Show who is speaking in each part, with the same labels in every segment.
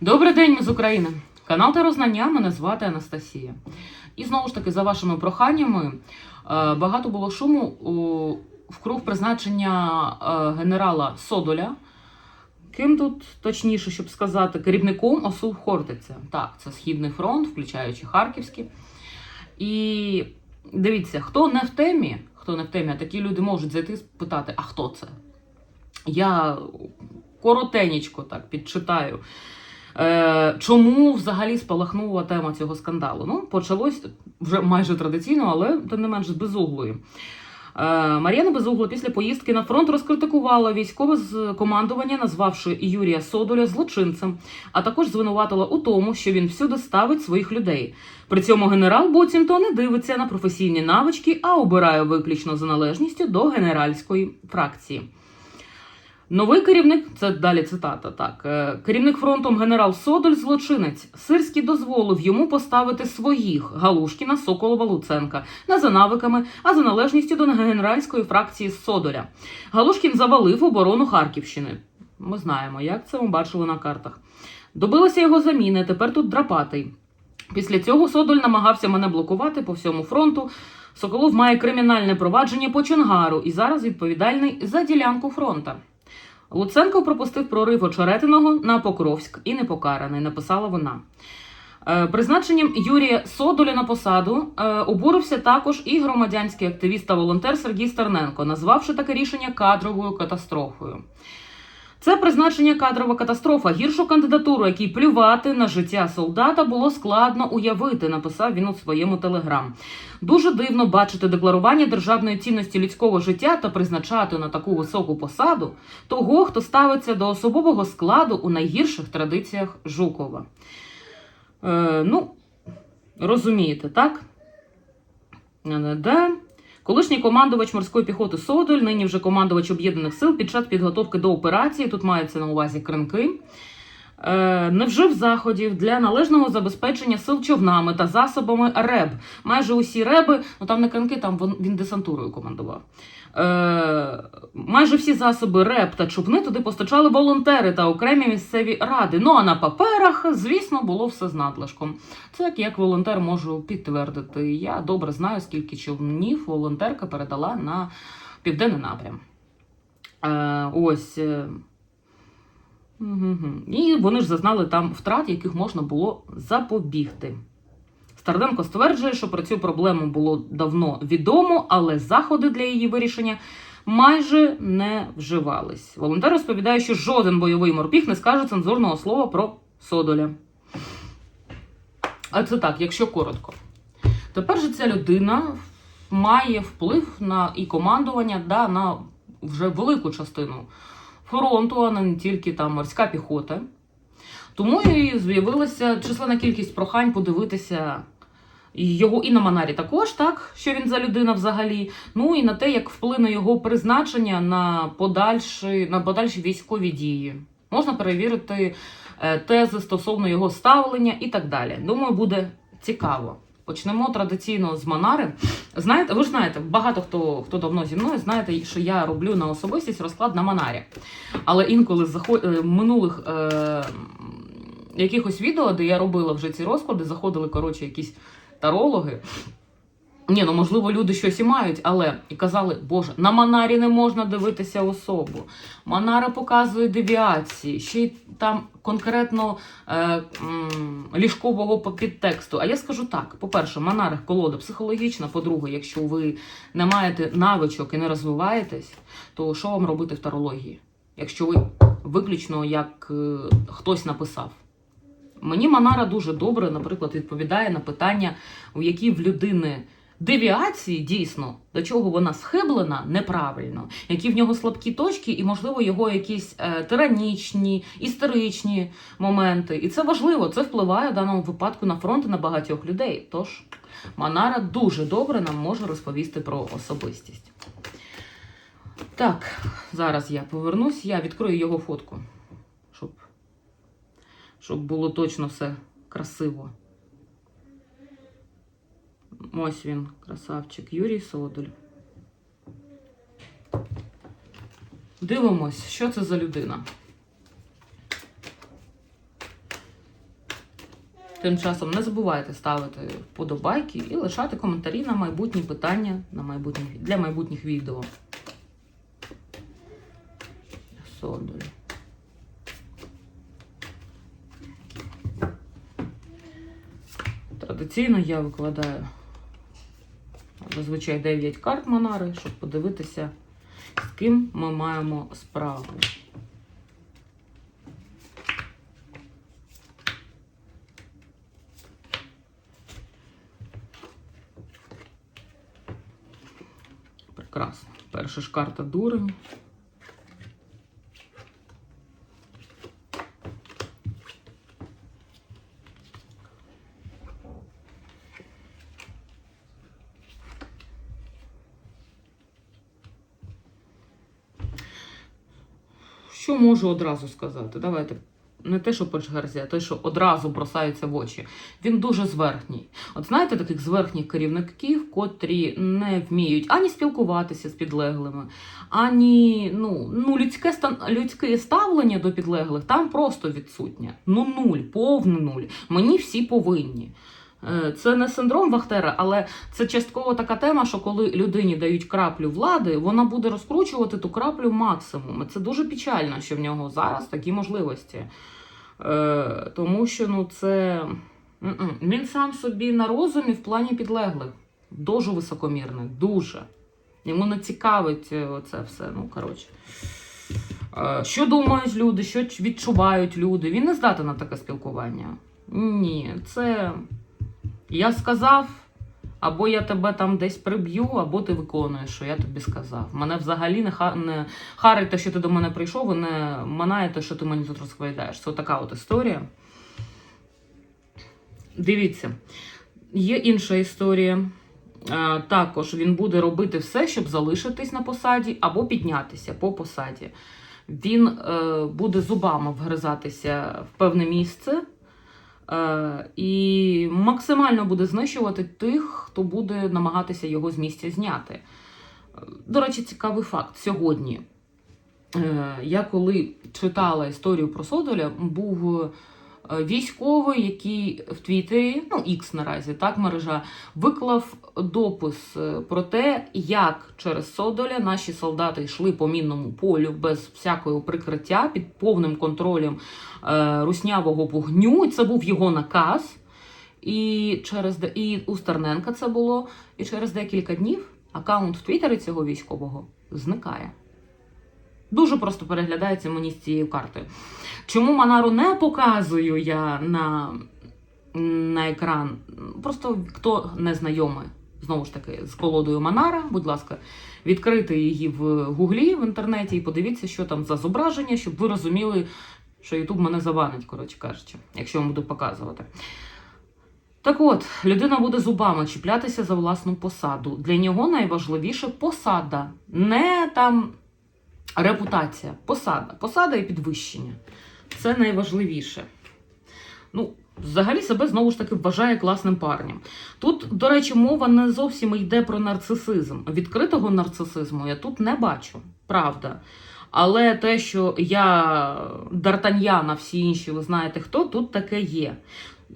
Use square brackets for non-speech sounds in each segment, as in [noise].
Speaker 1: Добрий день, ми з України. Канал Тарознання, мене звати Анастасія. І знову ж таки, за вашими проханнями, е, багато було шуму у- вкруг призначення е, генерала Содоля. Ким тут, точніше, щоб сказати, керівником ОСУ Хортиця. Так, це Східний фронт, включаючи Харківський. І дивіться, хто не в темі, хто не в темі, а такі люди можуть зайти і спитати, а хто це? Я коротенечко так підчитаю. Е, чому взагалі спалахнула тема цього скандалу? Ну, почалось вже майже традиційно, але тим не менш з безуглої. Е, Мар'яна Безугла після поїздки на фронт розкритикувала військове з командування, назвавши Юрія Содоля злочинцем, а також звинуватила у тому, що він всюди ставить своїх людей. При цьому генерал буцімто не дивиться на професійні навички, а обирає виключно за належністю до генеральської фракції. Новий керівник, це далі цитата. Так, е, керівник фронтом генерал Содоль злочинець. Сирський дозволив йому поставити своїх Галушкіна, Соколова, Луценка не за навиками, а за належністю до генеральської фракції Содоля. Галушкін завалив оборону Харківщини. Ми знаємо, як це ми бачили на картах. Добилася його заміни. Тепер тут драпатий. Після цього Содоль намагався мене блокувати по всьому фронту. Соколов має кримінальне провадження по Чонгару і зараз відповідальний за ділянку фронта. Луценко пропустив прорив очеретиного на Покровськ і не покараний, написала вона. Е, Призначенням Юрія Содоля на посаду е, обурився також і громадянський активіст та волонтер Сергій Стерненко, назвавши таке рішення кадровою катастрофою. Це призначення кадрова катастрофа. Гіршу кандидатуру, якій плювати на життя солдата, було складно уявити, написав він у своєму телеграм. Дуже дивно бачити декларування державної цінності людського життя та призначати на таку високу посаду того, хто ставиться до особового складу у найгірших традиціях Жукова. Е, ну, розумієте, так? Де? Колишній командувач морської піхоти Содоль, нині вже командувач об'єднаних сил під час підготовки до операції, тут маються на увазі кринки, не вжив заходів для належного забезпечення сил човнами та засобами РЕБ. Майже усі реби, ну там не кринки, там він десантурою командував. Е, майже всі засоби РЕБ та човни туди постачали волонтери та окремі місцеві ради. Ну а на паперах, звісно, було все з надлишком. Це як, як волонтер можу підтвердити. Я добре знаю, скільки човнів волонтерка передала на південний напрям. Е, ось. І вони ж зазнали там втрат, яких можна було запобігти. Старденко стверджує, що про цю проблему було давно відомо, але заходи для її вирішення майже не вживались. Волонтер розповідає, що жоден бойовий морпіг не скаже цензурного слова про Содоля. А це так, якщо коротко. Тепер же ця людина має вплив на і командування да, на вже велику частину фронту, а не тільки там морська піхота. Тому і з'явилася численна кількість прохань подивитися його і на Манарі також, так, що він за людина взагалі. Ну і на те, як вплине його призначення на подальші, на подальші військові дії. Можна перевірити е, тези стосовно його ставлення і так далі. Думаю, буде цікаво. Почнемо традиційно з Манари. Знаєте, ви ж знаєте, багато хто хто давно зі мною знаєте, що я роблю на особистість розклад на Манарі. Але інколи заход... е, минулих е... якихось відео, де я робила вже ці розклади, заходили коротше якісь тарологи. Ні, ну можливо, люди щось і мають, але і казали, Боже, на Манарі не можна дивитися особу. Манара показує девіації, ще й там конкретно е, ліжкового підтексту. А я скажу так: по-перше, Манара колода психологічна. По-друге, якщо ви не маєте навичок і не розвиваєтесь, то що вам робити в тарології? Якщо ви виключно як е, хтось написав. Мені Манара дуже добре, наприклад, відповідає на питання, у які в людини девіації дійсно до чого вона схиблена неправильно, які в нього слабкі точки, і, можливо, його якісь е, тиранічні, історичні моменти. І це важливо, це впливає в даному випадку на фронт на багатьох людей. Тож Манара дуже добре нам може розповісти про особистість. Так, зараз я повернусь, я відкрию його фотку, щоб, щоб було точно все красиво. Ось він, красавчик, Юрій Содоль. Дивимось, що це за людина. Тим часом не забувайте ставити вподобайки і лишати коментарі на майбутні питання на майбутніх, для майбутніх відео. Содоль. Традиційно я викладаю зазвичай 9 карт Монари, щоб подивитися, з ким ми маємо справу. Прекрасно. Перша ж карта дурень. Що можу одразу сказати? Давайте. Не те, що Печгерзі, а те, що одразу бросається в очі. Він дуже зверхній. От знаєте таких зверхніх керівників, котрі не вміють ані спілкуватися з підлеглими, ані ну, ну людське людське ставлення до підлеглих там просто відсутнє. Ну нуль, повний нуль. Мені всі повинні. Е, Це не синдром Вахтера, але це частково така тема, що коли людині дають краплю влади, вона буде розкручувати ту краплю максимум. Це дуже печально, що в нього зараз такі можливості. Е, Тому що ну, це він сам собі на розумі в плані підлеглих. Дуже високомірний, дуже. Йому не цікавить е, це все. Ну, коротше. Що думають люди, що відчувають люди. Він не здатен на таке спілкування. Ні, це я сказав, або я тебе там десь приб'ю, або ти виконуєш, що я тобі сказав. Мене взагалі не, ха- не харить те, що ти до мене прийшов, і не манає те, що ти мені тут розповідаєш. Це така от історія. Дивіться, є інша історія. Е, Також він буде робити все, щоб залишитись на посаді або піднятися по посаді. Він е, буде зубами вгризатися в певне місце і максимально буде знищувати тих, хто буде намагатися його з місця зняти. Е, До речі, цікавий факт. Сьогодні е, я коли читала історію про Содоля, був е, військовий, який в Твіттері, ну X наразі, так мережа, виклав допис е, про те, як через Содоля наші солдати йшли по мінному полю без всякого прикриття під повним контролем е, руснявого вогню. І це був його наказ. І через і у Стерненка це було. І через декілька днів аккаунт в Твіттері цього військового зникає. Дуже просто переглядається мені з цією картою. Чому Манару не показую я на, на екран? Просто хто не знайомий, знову ж таки, з колодою Манара, будь ласка, відкрити її в гуглі в інтернеті і подивіться, що там за зображення, щоб ви розуміли, що Ютуб мене забанить, коротше кажучи, якщо вам буду показувати. Так от, людина буде зубами чіплятися за власну посаду. Для нього найважливіше посада, не там репутація. Посада. Посада і підвищення. Це найважливіше. Ну, взагалі себе знову ж таки вважає класним парнем. Тут, до речі, мова не зовсім йде про нарцисизм. Відкритого нарцисизму я тут не бачу, правда. Але те, що я Д'Артаньян, а всі інші, ви знаєте хто, тут таке є.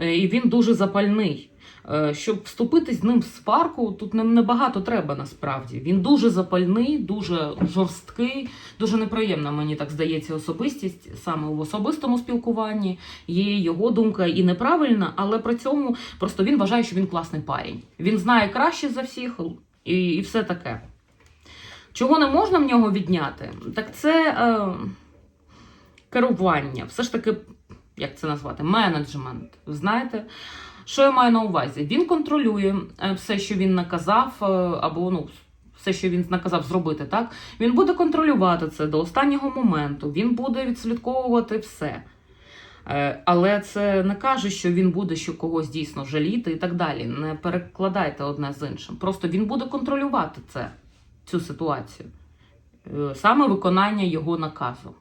Speaker 1: Е, І він дуже запальний. Е, Щоб вступити з ним в спарку, тут не- небагато треба насправді. Він дуже запальний, дуже жорсткий, дуже неприємна, мені так здається, особистість саме в особистому спілкуванні. Є його думка і неправильна, але при цьому просто він вважає, що він класний парень. Він знає краще за всіх і, і все таке. Чого не можна в нього відняти, так це е, керування. Все ж таки, як це назвати, менеджмент. Знаєте? Що я маю на увазі? Він контролює е, все, що він наказав, е, або ну, все, що він наказав зробити, так? Він буде контролювати це до останнього моменту, він буде відслідковувати все. Е, Але це не каже, що він буде що когось дійсно жаліти і так далі. Не перекладайте одне з іншим. Просто він буде контролювати це, цю ситуацію. Саме виконання його наказу.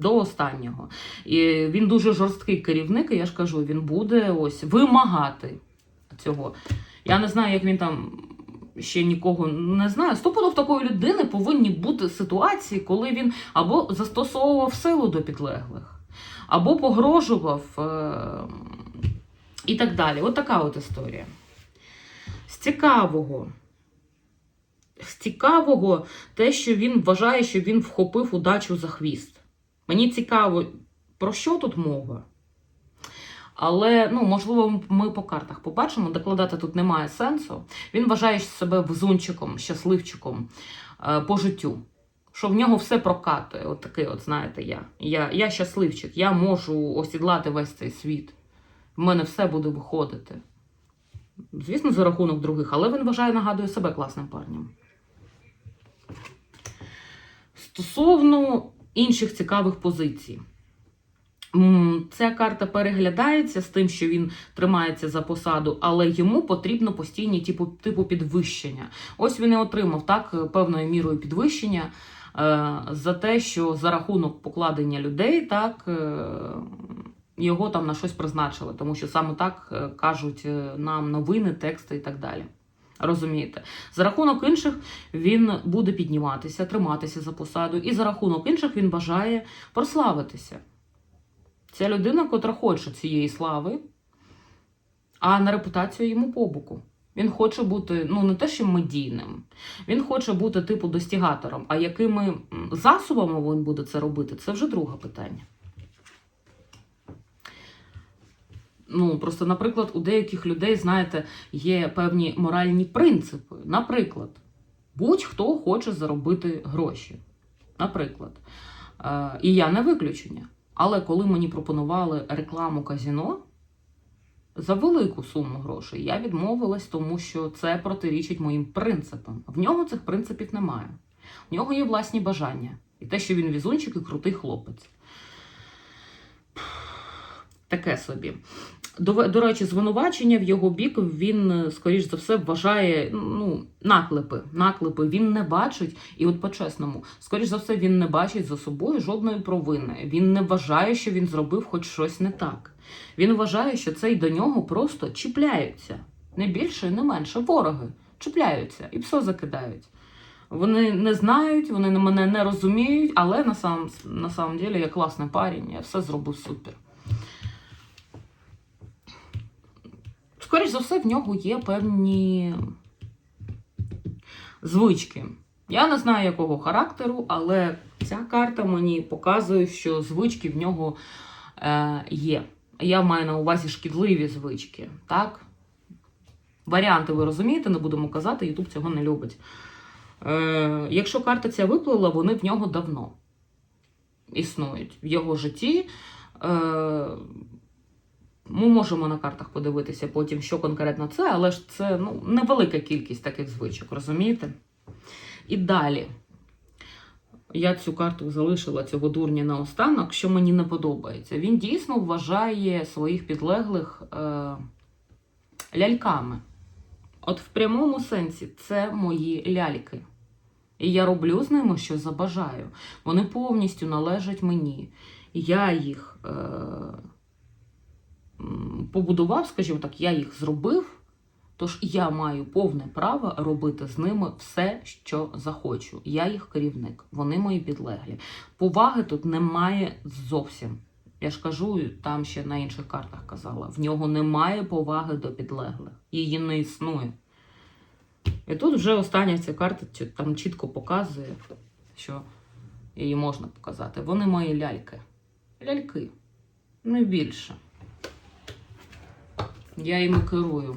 Speaker 1: До останнього. І він дуже жорсткий керівник, і я ж кажу, він буде ось вимагати цього. Я не знаю, як він там ще нікого не знаю. Стопудов такої людини повинні бути ситуації, коли він або застосовував силу до підлеглих, або погрожував е, І так далі. От така от історія. З цікавого. З цікавого те, що він вважає, що він вхопив удачу за хвіст. Мені цікаво, про що тут мова? Але, ну, можливо, ми по картах побачимо, докладати тут немає сенсу. Він вважає себе везунчиком, щасливчиком е, по життю. Що в нього все прокатує. От такий, от, знаєте, я. я. Я щасливчик, я можу осідлати весь цей світ. В мене все буде виходити. Звісно, за рахунок других, але він вважає, нагадує себе класним парнем. Стосовно інших цікавих позицій. Ця карта переглядається з тим, що він тримається за посаду, але йому потрібно постійні типу, типу підвищення. Ось він і отримав так певною мірою підвищення е, за те, що за рахунок покладення людей так е, його там на щось призначили, тому що саме так е, кажуть е, нам новини, тексти і так далі. Розумієте, за рахунок інших він буде підніматися, триматися за посаду, і за рахунок інших він бажає прославитися. Це людина, котра хоче цієї слави, а на репутацію йому по боку. Він хоче бути, ну не те, що медійним, він хоче бути типу достігатором. А якими засобами він буде це робити, це вже друге питання. Ну, просто, наприклад, у деяких людей, знаєте, є певні моральні принципи. Наприклад, будь-хто хоче заробити гроші. Наприклад. Е, і я не виключення. Але коли мені пропонували рекламу казіно за велику суму грошей, я відмовилась, тому що це протирічить моїм принципам. В нього цих принципів немає. В нього є власні бажання. І те, що він візунчик і крутий хлопець. Таке собі. До, до речі, звинувачення в його бік він, е, скоріш за все, вважає ну, наклепи. Наклепи він не бачить, і от по-чесному, скоріш за все, він не бачить за собою жодної провини. Він не вважає, що він зробив хоч щось не так. Він вважає, що це й до нього просто чіпляються. Не більше не менше. Вороги чіпляються і все закидають. Вони не знають, вони мене не розуміють, але на самом, на самом деле я класний парень, я все зробив супер. Скоріш за все, в нього є певні звички. Я не знаю, якого характеру, але ця карта мені показує, що звички в нього е, є. Я маю на увазі шкідливі звички. Так? Варіанти, ви розумієте, не будемо казати, Ютуб цього не любить. Е, якщо карта ця виплила, вони в нього давно існують в його житті. Е, ми можемо на картах подивитися потім, що конкретно це, але ж це ну, невелика кількість таких звичок, розумієте? І далі. Я цю карту залишила цього дурня на останок, що мені не подобається. Він дійсно вважає своїх підлеглих е, ляльками. От в прямому сенсі це мої ляльки. І я роблю з ними, що забажаю. Вони повністю належать мені. Я їх е, побудував, скажімо так, я їх зробив. Тож я маю повне право робити з ними все, що захочу. Я їх керівник, вони мої підлеглі. Поваги тут немає зовсім. Я ж кажу, там ще на інших картах казала, в нього немає поваги до підлеглих. Її не існує. І тут вже остання ця карта там чітко показує, що її можна показати. Вони мої ляльки. Ляльки. Не більше. Я їми керую.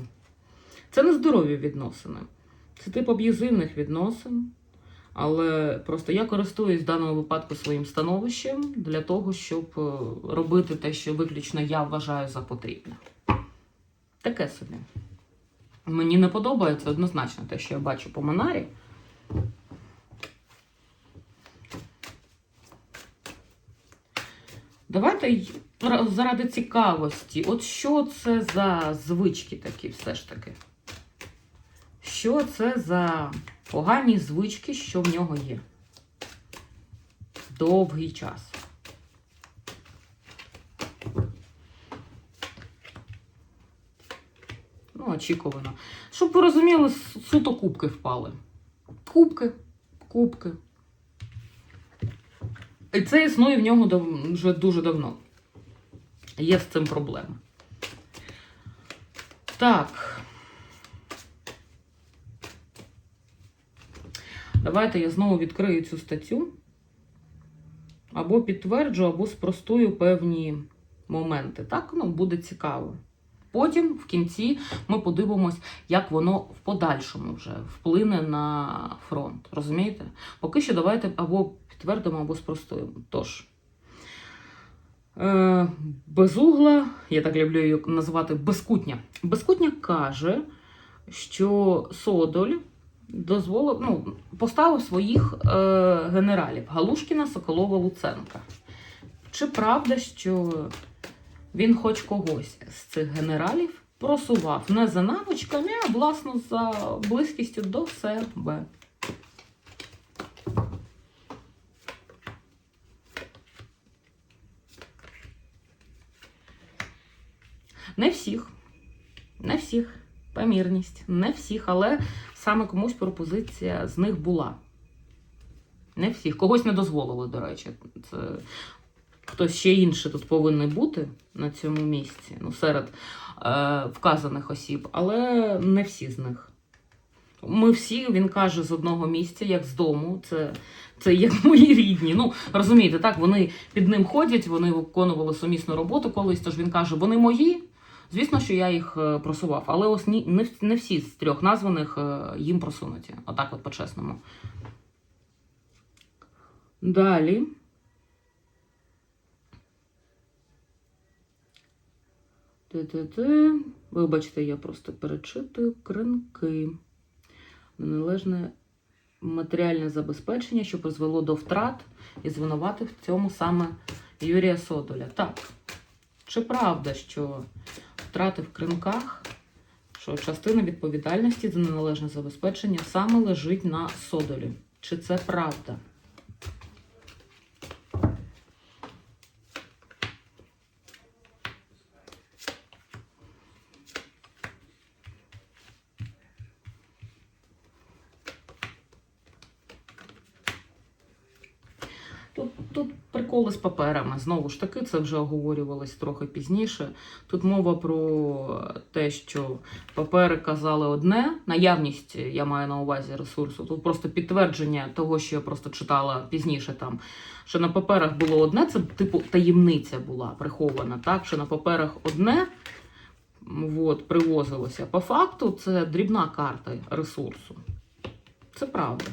Speaker 1: Це не здорові відносини. Це тип аб'юзивних відносин. Але просто я користуюсь в даному випадку своїм становищем для того, щоб е, робити те, що виключно я вважаю за потрібне. Таке собі. Мені не подобається однозначно те, що я бачу по Монарі. Давайте заради цікавості, от що це за звички такі все ж таки? Що це за погані звички, що в нього є? Довгий час. Ну, очікувано. Щоб ви розуміли, суто кубки впали. Кубки, кубки. І це існує в нього дав- вже дуже давно. Є з цим проблема. Так. Давайте я знову відкрию цю статтю. Або підтверджу, або спростую певні моменти. Так, ну, буде цікаво. Потім, в кінці, ми подивимось, як воно в подальшому вже вплине на фронт. Розумієте? Поки що давайте або підтвердимо, або спростуємо. Тож. Е, безугла, я так люблю її називати безкутня. Безкутня каже, що Содоль дозволив, ну, поставив своїх е, генералів Галушкіна, Соколова, Луценка. Чи правда, що він хоч когось з цих генералів просував не за навичками, а власно за близькістю до себе? Не всіх. Не всіх. Помірність. Не всіх, але саме комусь пропозиція з них була. Не всіх. Когось не дозволили, до речі. Це хтось ще інший тут повинен бути на цьому місці, ну, серед е, вказаних осіб, але не всі з них. Ми всі, він каже, з одного місця, як з дому. Це, це як [laughs] мої рідні. Ну, розумієте, так, вони під ним ходять, вони виконували сумісну роботу колись, тож він каже, вони мої. Звісно, що я їх е, просував, але ось не, не всі з трьох названих е, їм просунуті. Отак, от по-чесному. Далі. Ти-ти-ти. Вибачте, я просто перечитую кринки. Неналежне матеріальне забезпечення, що призвело до втрат і звинуватив в цьому саме Юрія Содоля. Так, чи правда, що втрати в кринках, що частина відповідальності за неналежне забезпечення саме лежить на Содолі? Чи це правда? Тут, приколи з паперами. Знову ж таки, це вже оговорювалось трохи пізніше. Тут мова про те, що папери казали одне, наявність, я маю на увазі ресурсу. Тут просто підтвердження того, що я просто читала пізніше там, що на паперах було одне, це типу таємниця була прихована, так? Що на паперах одне от, привозилося. По факту це дрібна карта ресурсу. Це правда.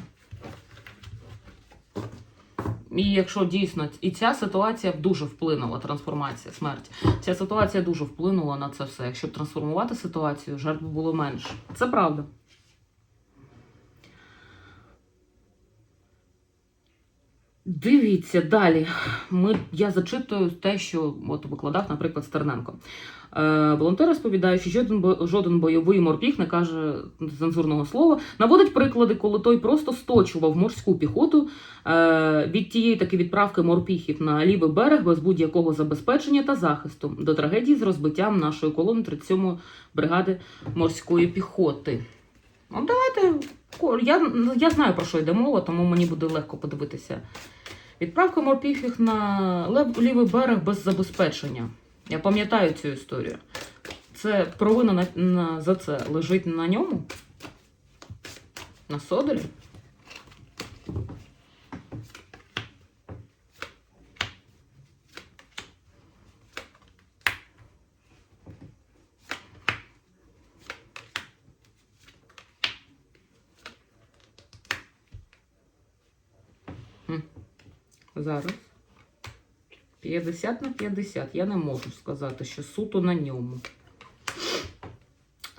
Speaker 1: І якщо дійсно і ця ситуація дуже вплинула, трансформація, смерть, ця ситуація дуже вплинула на це все. Якщо трансформувати ситуацію, жертв було менше. Це правда. Дивіться далі. Ми, я зачитую те, що от викладав, наприклад, Стерненко. Е, волонтер розповідає, що жоден, жоден бойовий морпіх не каже цензурного слова, наводить приклади, коли той просто сточував морську піхоту е, від тієї таки відправки морпіхів на лівий берег без будь-якого забезпечення та захисту до трагедії з розбиттям нашої колони 37-ї бригади морської піхоти. Ну, давайте. Я, я знаю, про що йде мова, тому мені буде легко подивитися. Відправка морпіхів на лев- лівий берег без забезпечення. Я пам'ятаю цю історію. Це провина на, на, за це лежить на ньому? На Содолі? Зараз. 50 на 50. Я не можу сказати, що суто на ньому.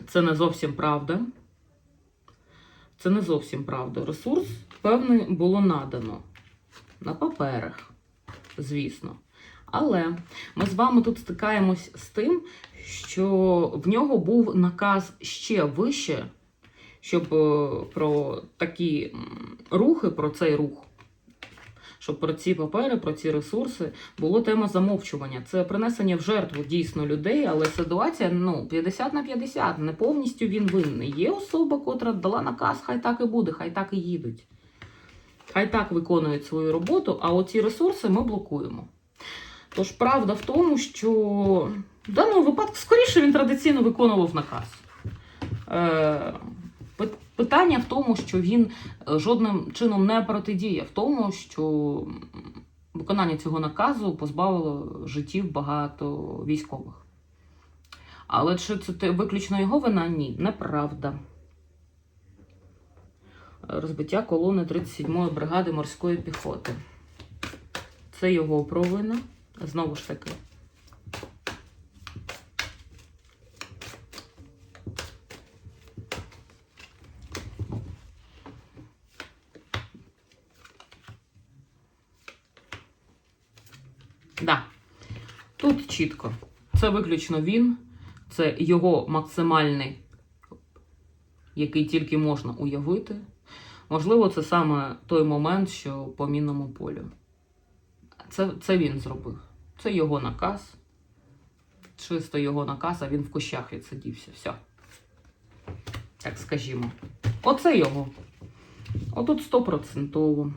Speaker 1: Це не зовсім правда. Це не зовсім правда. Ресурс, певний, було надано на паперах, звісно. Але ми з вами тут стикаємось з тим, що в нього був наказ ще вище, щоб е, про такі рухи, про цей рух, щоб про ці папери, про ці ресурси було тема замовчування. Це принесення в жертву дійсно людей, але ситуація ну 50 на 50, не повністю він винний. Є особа, котра дала наказ, хай так і буде, хай так і їдуть. Хай так виконують свою роботу, а оці ресурси ми блокуємо. Тож правда в тому, що В даному випадку, скоріше він традиційно виконував наказ. Е, питання в тому, що він е, жодним чином не протидіяв тому, що виконання цього наказу позбавило життів багато військових. Але чи це виключно його вина? Ні, неправда. Розбиття колони 37-ї бригади морської піхоти. Це його провина. Знову ж таки. чітко. Це виключно він, це його максимальний, який тільки можна уявити. Можливо, це саме той момент, що по мінному полю. Це це він зробив. Це його наказ. Чисто його наказ, а він в кущах відсидівся. Все. Так скажімо. Оце його. Отут 100%.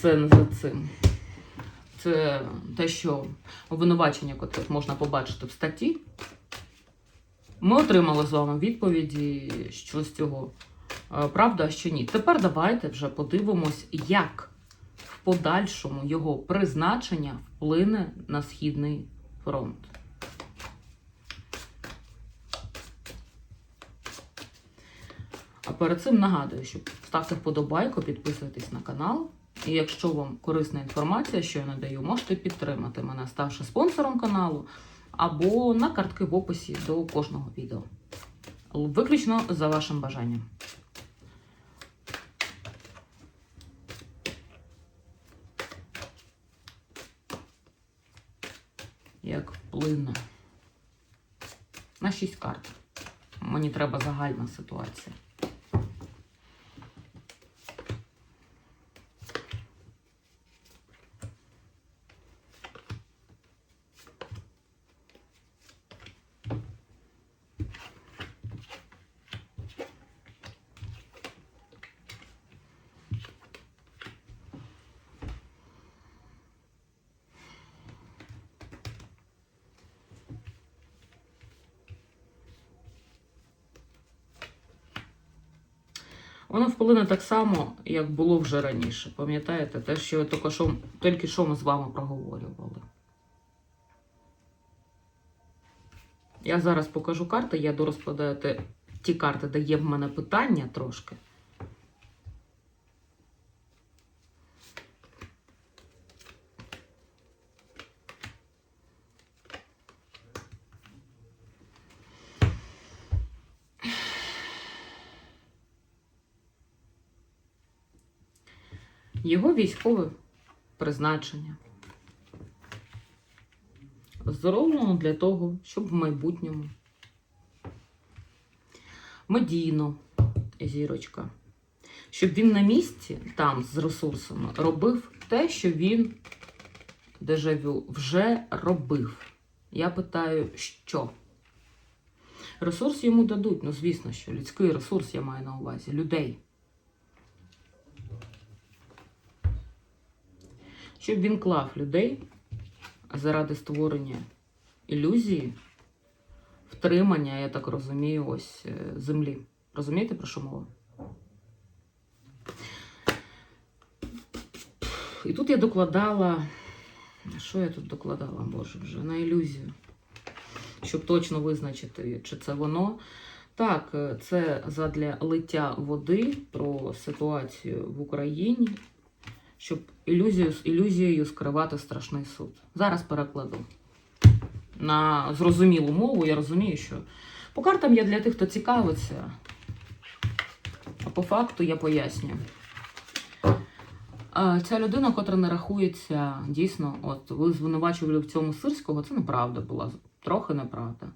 Speaker 1: сенс за цим. Це те, що обвинувачення, яке можна побачити в статті. Ми отримали з вами відповіді, що з цього е, правда, а що ні. Тепер давайте вже подивимось, як в подальшому його призначення вплине на Східний фронт. А перед цим нагадую, що ставте вподобайку, підписуйтесь на канал. І якщо вам корисна інформація, що я надаю, можете підтримати мене, ставши спонсором каналу або на картки в описі до кожного відео. Виключно за вашим бажанням. Як вплине на 6 карт. Мені треба загальна ситуація. Воно так само, як було вже раніше. Пам'ятаєте, те, що тільки що, тільки що ми з вами проговорювали. Я зараз покажу карти, я дорозкладаю ті карти, де є в мене питання трошки. Його військове призначення зроблено для того, щоб в майбутньому медійно зірочка, щоб він на місці там з ресурсами робив те, що він дежавю вже робив. Я питаю, що? Ресурс йому дадуть, ну звісно, що людський ресурс я маю на увазі, людей. Щоб він клав людей заради створення ілюзії, втримання, я так розумію, ось е, землі. Розумієте, про що мова? І тут я докладала. Що я тут докладала, Боже, вже на ілюзію, щоб точно визначити, чи це воно. Так, е, це задля лиття води про ситуацію в Україні щоб ілюзію з ілюзією скривати страшний суд. Зараз перекладу на зрозумілу мову. Я розумію, що по картам я для тих, хто цікавиться, а по факту я пояснюю. Е, Ця людина, котра не рахується, дійсно, от ви звинувачували в цьому сирського, це неправда була, трохи неправда.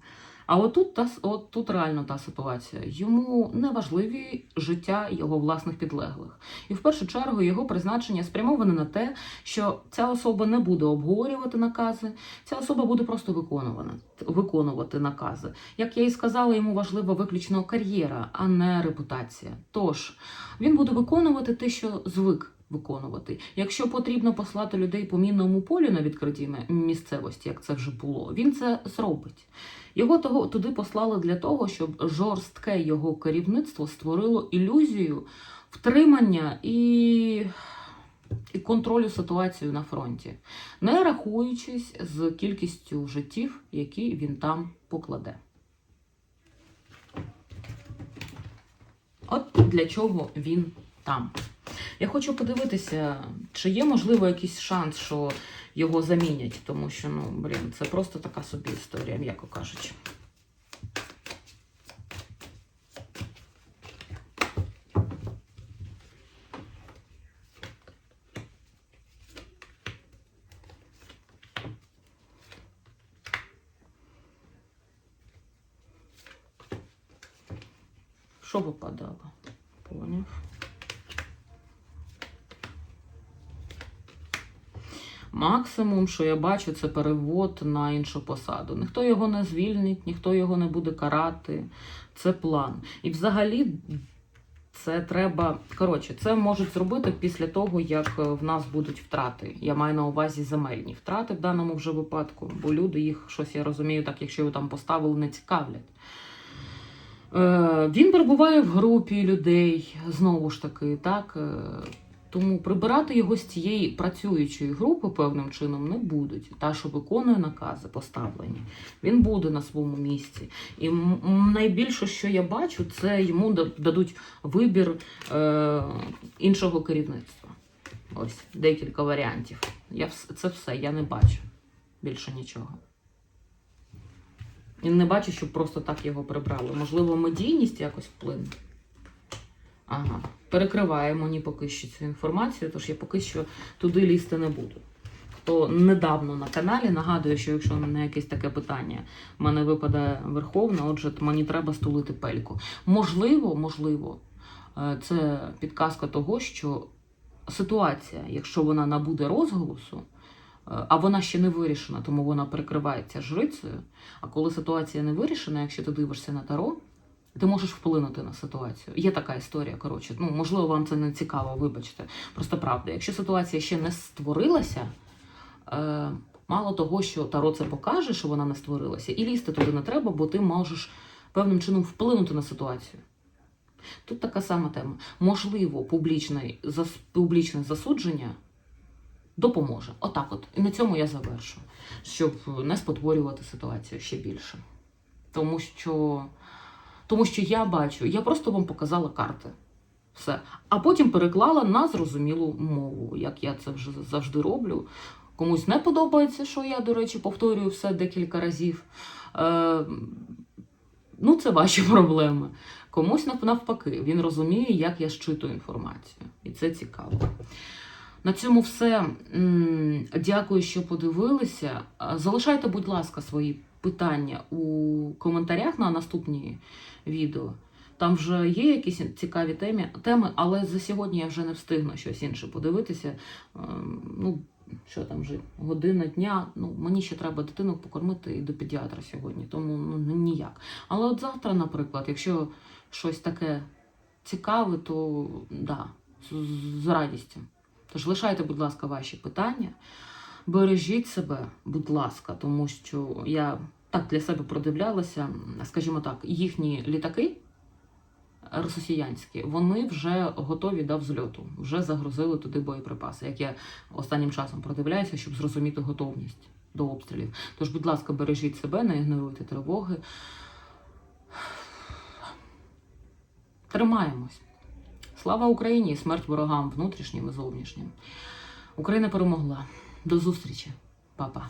Speaker 1: А от тут, та, от тут реально та ситуація. Йому не важливі життя його власних підлеглих. І в першу чергу його призначення спрямоване на те, що ця особа не буде обговорювати накази, ця особа буде просто виконувати, виконувати накази. Як я і сказала, йому важлива виключно кар'єра, а не репутація. Тож він буде виконувати те, що звик виконувати. Якщо потрібно послати людей по мінному полю на відкритій місцевості, як це вже було, він це зробить. Його того туди послали для того, щоб жорстке його керівництво створило ілюзію втримання і, і контролю ситуації на фронті, не рахуючись з кількістю життів, які він там покладе. От для чого він там. Я хочу подивитися, чи є можливо якийсь шанс, що його замінять, тому що, ну, блін, це просто така собі історія, м'яко кажучи. Що випадало? Поняв. Максимум, що я бачу, це перевод на іншу посаду. Ніхто його не звільнить, ніхто його не буде карати. Це план. І взагалі це треба. Коротше, це можуть зробити після того, як е, в нас будуть втрати. Я маю на увазі земельні втрати в даному вже випадку, бо люди їх щось я розумію, так якщо його там поставили, не цікавлять. Е, Він перебуває в групі людей, знову ж таки, так. Тому прибирати його з цієї працюючої групи певним чином не будуть. Та, що виконує накази поставлені, він буде на своєму місці. І найбільше, що я бачу, це йому дадуть вибір е, іншого керівництва. Ось декілька варіантів. Я це все, я не бачу більше нічого. І не бачу, щоб просто так його прибрали. Можливо, медійність якось вплине. Ага. Перекриває мені поки що цю інформацію, тож я поки що туди лізти не буду. Хто недавно на каналі, нагадую, що якщо на якесь таке питання в мене випадає верховна, отже, мені треба стулити пельку. Можливо, можливо, е, це підказка того, що ситуація, якщо вона набуде розголосу, е, а вона ще не вирішена, тому вона перекривається жрицею. А коли ситуація не вирішена, якщо ти дивишся на таро, ти можеш вплинути на ситуацію. Є така історія, коротше. Ну, можливо, вам це не цікаво, вибачте. Просто правда. Якщо ситуація ще не створилася, е, мало того, що Таро це покаже, що вона не створилася, і лізти туди не треба, бо ти можеш певним чином вплинути на ситуацію. Тут така сама тема. Можливо, публічне, зас, публічне засудження допоможе. Отак от. І на цьому я завершу, щоб не спотворювати ситуацію ще більше. Тому що, тому що я бачу, я просто вам показала карти. Все. А потім переклала на зрозумілу мову, як я це вже завжди роблю. Комусь не подобається, що я, до речі, повторюю все декілька разів. Е, ну, це ваші [laughs] проблеми. Комусь навпаки, він розуміє, як я щитую інформацію. І це цікаво. На цьому все. Дякую, що подивилися. Залишайте, будь ласка, свої питання у коментарях на наступні відео. Там вже є якісь цікаві темі, теми, але за сьогодні я вже не встигну щось інше подивитися. Ем, Ну, що там вже година дня. Ну, мені ще треба дитину покормити і до педіатра сьогодні, тому ну, ніяк. Але от завтра, наприклад, якщо щось таке цікаве, то да, з радістю. Тож лишайте, будь ласка, ваші питання. Бережіть себе, будь ласка, тому що я так для себе продивлялася, скажімо так, їхні літаки росіянські, вони вже готові до взльоту, вже загрузили туди боєприпаси, як я останнім часом продивляюся, щоб зрозуміти готовність до обстрілів. Тож, будь ласка, бережіть себе, не ігноруйте тривоги. Тримаємось. Слава Україні смерть ворогам внутрішнім і зовнішнім. Україна перемогла. До зустрічі, Па-па.